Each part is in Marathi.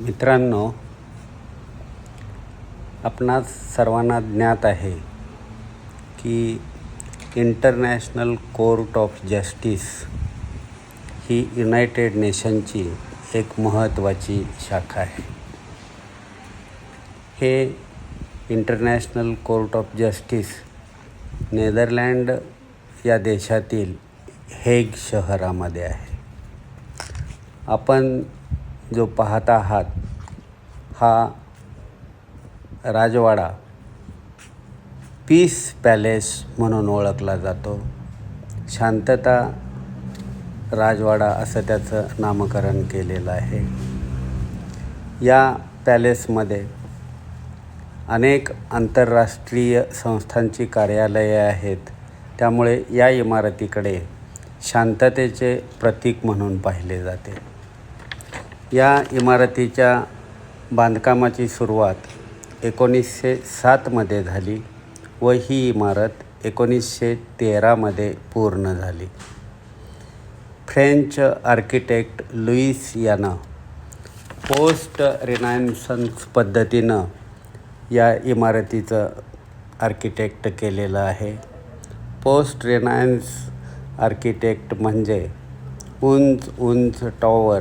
मित्रांनो आपणास सर्वांना ज्ञात आहे की इंटरनॅशनल कोर्ट ऑफ जस्टिस ही युनायटेड नेशनची एक महत्त्वाची शाखा आहे. हे international court of justice Netherland या देशातील हेग शहरामध्ये आहे. आपण जो पाहत आहात हा राजवाडा पीस पॅलेस म्हणून ओळखला जातो. शांतता राजवाडा असं त्याचं नामकरण केलेलं आहे. या पॅलेसमध्ये अनेक आंतरराष्ट्रीय संस्थांची कार्यालये आहेत. त्यामुळे या इमारतीकडे शांततेचे प्रतीक म्हणून पाहिले जाते. या इमारतीच्या बांधकामाची सुरुवात एकोणीसशे सातमध्ये झाली व ही इमारत एकोणीसशे तेरामध्ये पूर्ण झाली. फ्रेंच आर्किटेक्ट लुईस यानं पोस्ट रिनायन्सन्स पद्धतीनं या इमारतीचं आर्किटेक्ट केलेलं आहे. पोस्ट रिनायन्स आर्किटेक्ट म्हणजे उंच उंच टॉवर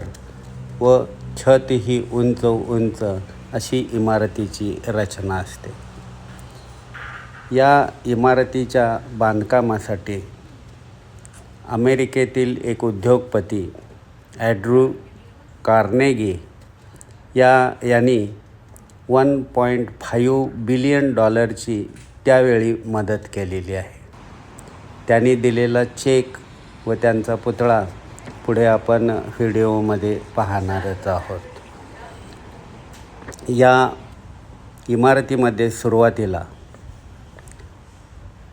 व छत ही उंच उंच अशी इमारतीची रचना असते. या इमारतीच्या बांधकामासाठी अमेरिकेतील एक उद्योगपती ॲड्रू कार्नेगी या यांनी वन पॉईंट फाईव्ह बिलियन डॉलरची त्यावेळी मदत केलेली आहे. त्यांनी दिलेला चेक व त्यांचा पुतळा पुढे आपण व्हिडिओमध्ये पाहणारच आहोत. या इमारतीमध्ये सुरुवातीला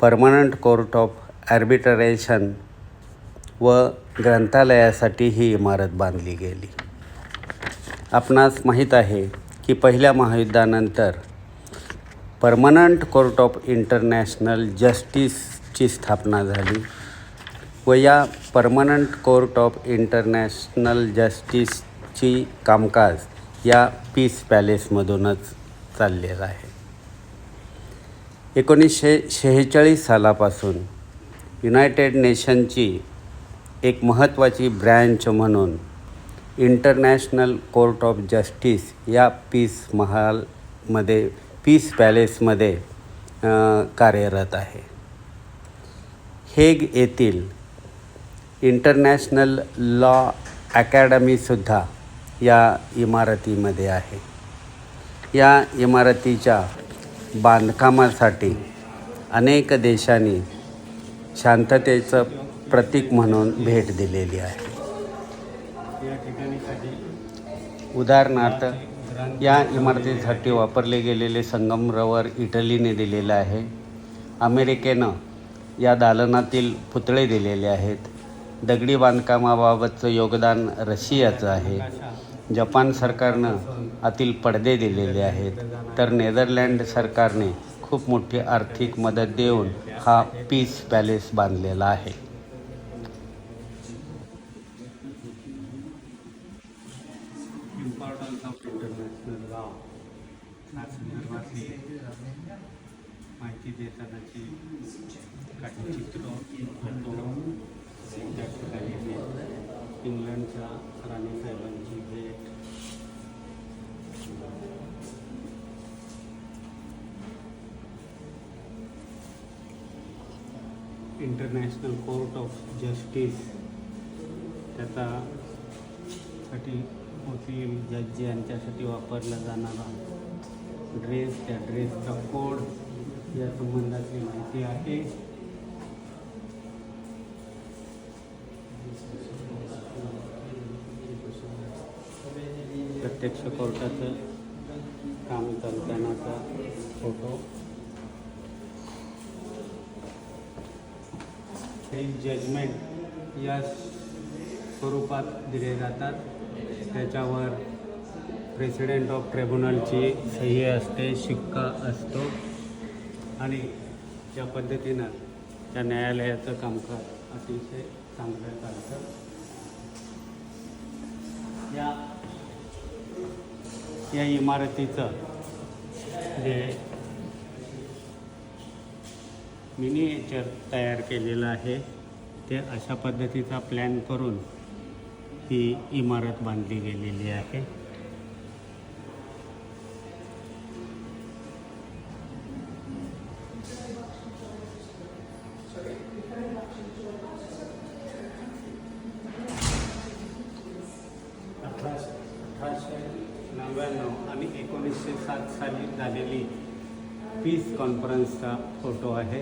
परमनंट कोर्ट ऑफ ॲर्बिटरेशन व ग्रंथालयासाठी ही इमारत बांधली गेली. आपणास माहीत आहे की पहिल्या महायुद्धानंतर परमनंट कोर्ट ऑफ इंटरनॅशनल जस्टिसची स्थापना झाली. व या परमनंट कोर्ट ऑफ इंटरनॅशनल जस्टिसची कामकाज या पीस पॅलेसमधूनच चाललेलं आहे. एकोणीसशे शेहेचाळीस सालापासून युनायटेड नेशनची एक महत्त्वाची ब्रँच म्हणून इंटरनॅशनल कोर्ट ऑफ जस्टिस या पीस महालमध्ये पीस पॅलेसमध्ये कार्यरत आहे. हेग येथील इंटरनॅशनल लॉ अकॅडमीसुद्धा या इमारतीमध्ये आहे. या इमारतीच्या बांधकामासाठी अनेक देशांनी शांततेचं प्रतीक म्हणून भेट दिलेली आहे. उदाहरणार्थ या इमारतीसाठी वापरले गेलेले संगमरवर इटलीने दिलेलं आहे. अमेरिकेनं या दालनातील पुतळे दिलेले आहेत. दगडी बांधकामाबाबतचं योगदान रशियाचं आहे. जपान सरकारनं आतील पडदे दिलेले आहेत. तर नेदरलँड सरकारने खूप मोठी आर्थिक मदत देऊन हा पीस पॅलेस बांधलेला आहे. माहिती देतानाची काही चित्र फोटो ठिकाणी इंग्लंडच्या राणीसाहेबांची भेट इंटरनॅशनल कोर्ट ऑफ जस्टिस त्याचा साठी वकील जज यांच्यासाठी वापरला जाणारा ड्रेस त्या ड्रेसचा कोड या संबंधातली माहिती आहे. प्रत्यक्ष कोर्टाचं काम चालतानाचा फोटो हे जजमेंट या स्वरूपात दिले जातात. त्याच्यावर प्रेसिडेंट ऑफ ट्रिब्युनलची सही असते शिक्का असतो. आणि ज्या पद्धतीनं त्या न्यायालयाचं कामकाज अतिशय चांगलं चालतं या या इमारतीचं जे मिनिएचर तयार केलेलं आहे ते अशा पद्धतीचा प्लॅन करून ही इमारत बांधली गेलेली आहे अठराशे अठराशे नव्याण्णव आणि एकोणीसशे सात साली झालेली पीस कॉन्फरन्सचा फोटो आहे.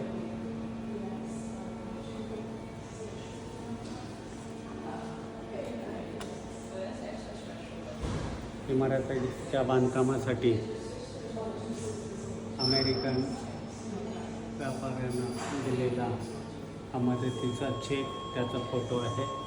इमारतीच्या बांधकामासाठी अमेरिकन व्यापाऱ्यांना दिलेला हा मदतीचा चेक त्याचा फोटो आहे.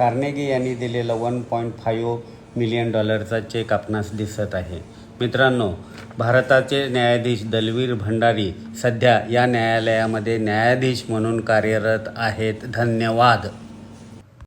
कार्नेगी यांनी दिलेला वन पॉईंट फाईव्ह मिलियन डॉलरचा चेक आपणास दिसत आहे. मित्रांनो भारताचे न्यायाधीश दलवीर भंडारी सध्या या न्यायालयामध्ये न्यायाधीश म्हणून कार्यरत आहेत. धन्यवाद.